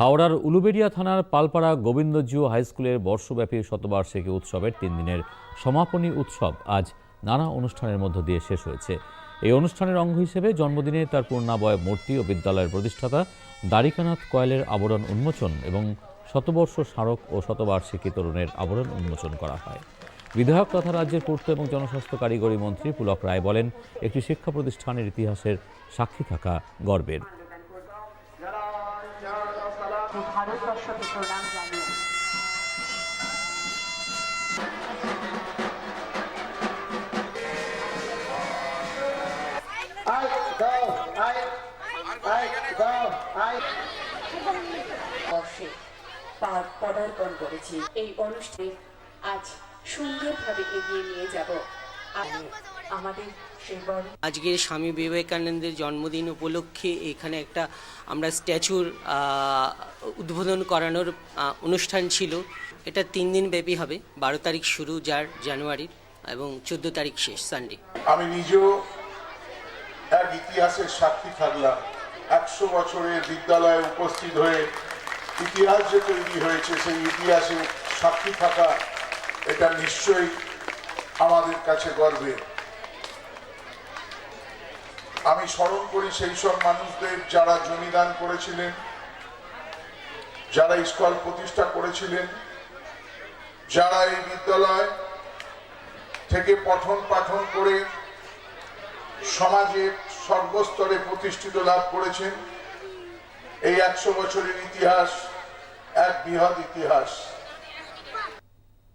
হাওড়ার উলুবেড়িয়া থানার পালপাড়া গোবিন্দজিও হাই স্কুলের বর্ষব্যাপী শতবার্ষিকী উৎসবের তিন দিনের সমাপনী উৎসব আজ নানা অনুষ্ঠানের মধ্য দিয়ে শেষ হয়েছে। এই অনুষ্ঠানের অঙ্গ হিসেবে জন্মদিনে তার পূর্ণাবয় মূর্তি ও বিদ্যালয়ের প্রতিষ্ঠাতা দ্বারিকানাথ কয়েলের আবরণ উন্মোচন এবং শতবর্ষ স্মারক ও শতবার্ষিকী তরুণের আবরণ উন্মোচন করা হয়। বিধায়ক তথা রাজ্যের পূর্ত এবং জনস্বাস্থ্য কারিগরি মন্ত্রী পুলক রায় বলেন, একটি শিক্ষা প্রতিষ্ঠানের ইতিহাসের সাক্ষী থাকা গর্বের। ভারতবর্ষকে প্রণাম জানিয়ে। পদার্পণ করেছি। এই অনুষ্ঠানে আজ সুন্দরভাবে এগিয়ে নিয়ে যাব। আমাদের সেই আজকে স্বামী বিবেকানন্দের জন্মদিন উপলক্ষে এখানে একটা আমরা স্ট্যাচুর উদ্বোধন করানোর অনুষ্ঠান ছিল। এটা তিন দিন ব্যাপী হবে বারো তারিখ শুরু যার জানুয়ারির এবং চোদ্দ তারিখ শেষ সানডে আমি নিজেও এক ইতিহাসের সাক্ষী থাকলাম। একশো বছরের বিদ্যালয়ে উপস্থিত হয়ে ইতিহাস যে তৈরি হয়েছে সেই ইতিহাসে সাক্ষী থাকা এটা নিশ্চয়ই আমাদের কাছে গর্বের আমি স্মরণ করি সেই সব মানুষদের যারা জমিদান করেছিলেন, যারা স্কুল প্রতিষ্ঠা করেছিলেন, যারা এই বিদ্যালয় থেকে পঠন পাঠন করে সমাজের সর্বস্তরে প্রতিষ্ঠিত লাভ করেছেন, এই একশো বছরের ইতিহাস এক বৃহৎ ইতিহাস।